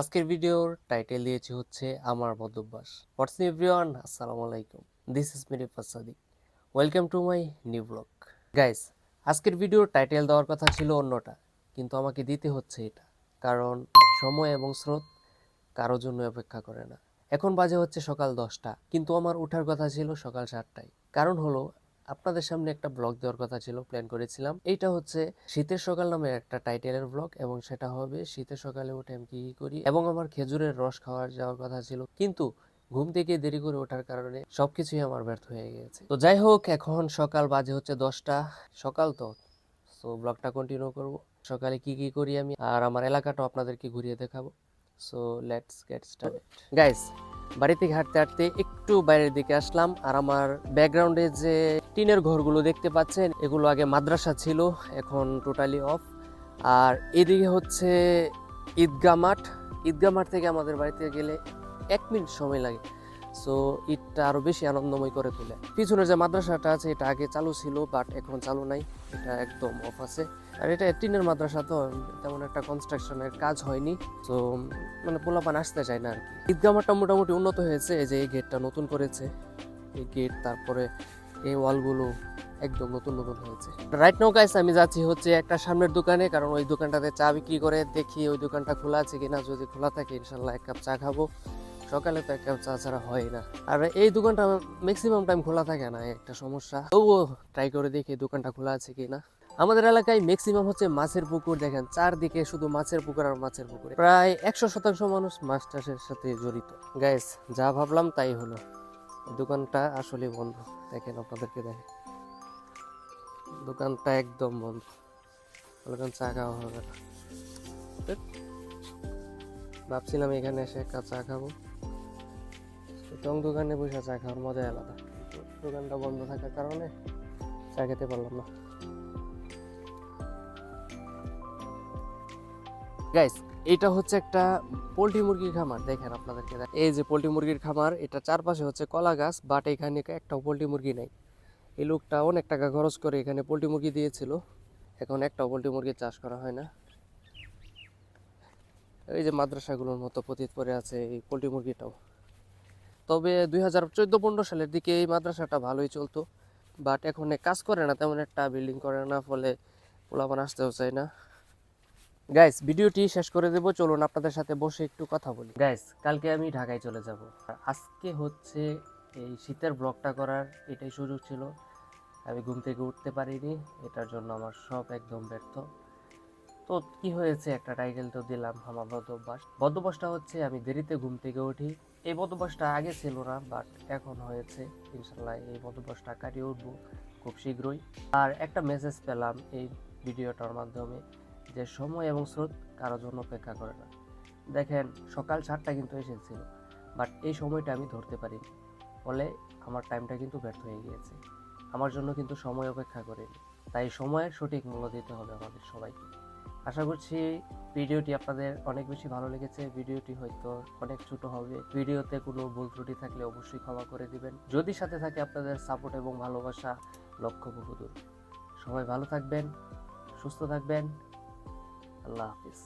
আজকের ভিডিওর টাইটেল দিয়েছি হচ্ছে আমার বদভ্যাস। হোয়াটস এভরিওয়ান আসসালামু আলাইকুম। This is Miri Fasadi welcome to my new blog guys আজকের ভিডিওর টাইটেল দেওয়ার কথা ছিল অন্যটা, কিন্তু আমাকে দিতে হচ্ছে এটা। কারণ সময় এবং স্রোত কারোর জন্য অপেক্ষা করে না। এখন বাজে হচ্ছে সকাল দশটা, কিন্তু আমার ওঠার কথা ছিল সকাল সাতটায়। কারণ হলো আপনাদের সামনে একটা ব্লগ দেওয়ার কথা ছিল প্ল্যান করেছিলাম। এইটা হচ্ছে শীতের সকাল নামে একটা টাইটেলের ব্লগ এবং সেটা হবে শীতের সকালে উঠে আমি কি করি এবং আমার খেজুরের রস খাওয়ার যাওয়ার কথা ছিল। কিন্তু ঘুম থেকে দেরি করে ওঠার কারণে সবকিছুই আমার ব্যর্থ হয়ে গেছে। তো যাই হোক, এখন সকাল বাজে হচ্ছে দশটা। সকাল তো সো ব্লগটা কন্টিনিউ করব। সকালে কি কি করি আমি আর আমার এলাকাটা আপনাদেরকে ঘুরিয়ে দেখাবো। So let's get start guys বাড়ি থেকে হাঁটতে হাঁটতে একটু বাইরের দিকে আসলাম আর আমার ব্যাকগ্রাউন্ডে যে টিনের ঘরগুলো দেখতে পাচ্ছেন, এগুলো আগে মাদ্রাসা ছিল, এখন টোটালি অফ আর এদিকে হচ্ছে ঈদগা মাঠ। ঈদগা মাঠ থেকে আমাদের বাড়িতে গেলে এক মিনিট সময় লাগে। সো ঈদটা আরও বেশি আনন্দময় করে তোলে। পিছনের যে মাদ্রাসাটা আছে, এটা আগে চালু ছিল বাট এখন চালু নাই। এটা একদম অফ আছে। আর এটা টিনের মাদ্রাসা তো, তেমন একটা কনস্ট্রাকশনের কাজ হয়নি। তো মানে পোলাপান আসতে চায় না আর কি। ঈদগাহ মোটামুটি উন্নত হয়েছে, এই যে এই গেটটা নতুন করেছে। এই গেট তারপরে এই ওয়ালগুলো একদম নতুন নতুন হয়েছে। রাইট নাও গাইস আমি যাচ্ছি হচ্ছে একটা সামনের দোকানে, কারণ ওই দোকানটাতে চা বিক্রি করে দেখি, ওই দোকানটা খোলা আছে কিনা। যদি খোলা থাকে, ইনশাল্লাহ এক কাপ চা খাব। সকালে তো এক কাপ চা ছাড়া হয় না। আর এই দোকানটা ম্যাক্সিমাম টাইম খোলা থাকে না, একটা সমস্যা। তবুও ট্রাই করে দেখি দোকানটা খোলা আছে কিনা। আমাদের এলাকায় ম্যাক্সিমাম হচ্ছে মাছের পুকুর, দেখেন, চারদিকে শুধু মাছের পুকুর আর মাছের পুকুর। প্রায় একশো শতাংশ মানুষ মাছ চাষের সাথে জড়িত। গাইস যা ভাবলাম তাই হলো। দোকানটা আসলে বন্ধ। দেখেন আপনাদেরকে দেখেন। দোকানটা একদম বন্ধ। চা খাওয়া হবে না। ভাবছিলাম এখানে এসে একটা চা খাব। টং দোকানে বসে চা খাওয়ার মজাই আলাদা। দোকানটা বন্ধ থাকার কারণে চা খেতে পারলাম না। গাইস এটা হচ্ছে একটা পোলট্রি মুরগির খামার, দেখেন আপনাদেরকে এই যে পোলট্রি মুরগির খামার, এটা চারপাশে হচ্ছে কলা গাছ বাট এখানে একটা পোলট্রি মুরগি নাই। এই লোকটা অনেক টাকা খরচ করে এখানে পোলট্রি মুরগি দিয়েছিল। এখন একটা পোলট্রি মুরগি চাষ করা হয় না। এই যে মাদ্রাসাগুলোর মতো পতিত পড়ে আছে এই পোলট্রি মুরগিটাও। তবে দুই হাজার চোদ্দ পনেরো সালের দিকে এই মাদ্রাসাটা ভালোই চলতো বাট এখন কাজ করে না, তেমন একটা বিল্ডিং করে না, ফলে পোলাপান আসতেও চায় না। গাইস ভিডিওটি শেষ করে দেবো, চলুন আপনাদের সাথে বসে একটু কথা বলি। গাইস কালকে আমি ঢাকায় চলে যাব। আজকে হচ্ছে এই শীতের ব্লগটা করার এটাই সুযোগ ছিল। আমি ঘুম থেকে উঠতে পারিনি, এটার জন্য আমার সব একদম ব্যর্থ। তো কি হয়েছে? একটা টাইটেল তো দিলাম আমার বদভ্যাস। বদভ্যাসটা হচ্ছে, আমি দেরিতে ঘুম থেকে উঠি। এই বদভ্যাসটা আগে ছিল না বাট এখন হয়েছে। ইনশাল্লাহ এই বদভ্যাসটা কাটিয়ে উঠবো খুব শীঘ্রই। আর একটা মেসেজ পেলাম এই ভিডিওটার মাধ্যমে যে সময় এবং স্রোত কারোর জন্য অপেক্ষা করে না। দেখেন, সকাল সাতটা কিন্তু এসেছিল বাট এই সময়টা আমি ধরতে পারিনি। ফলে আমার টাইমটা কিন্তু ব্যর্থ হয়ে গিয়েছে। আমার জন্য কিন্তু সময় অপেক্ষা করেনি। তাই সময়ের সঠিক মূল্য দিতে হবে আমাদের সবাইকে। আশা করছি ভিডিওটি আপনাদের অনেক বেশি ভালো লেগেছে। ভিডিওটি হয়তো অনেক ছোট হবে। ভিডিওতে কোনো ভুল ত্রুটি থাকলে অবশ্যই ক্ষমা করে দিবেন। যদি সাথে থাকে আপনাদের সাপোর্ট এবং ভালোবাসা, লক্ষ্য বহুদূর। সবাই ভালো থাকবেন, সুস্থ থাকবেন। আল্লাহ হাফিজ।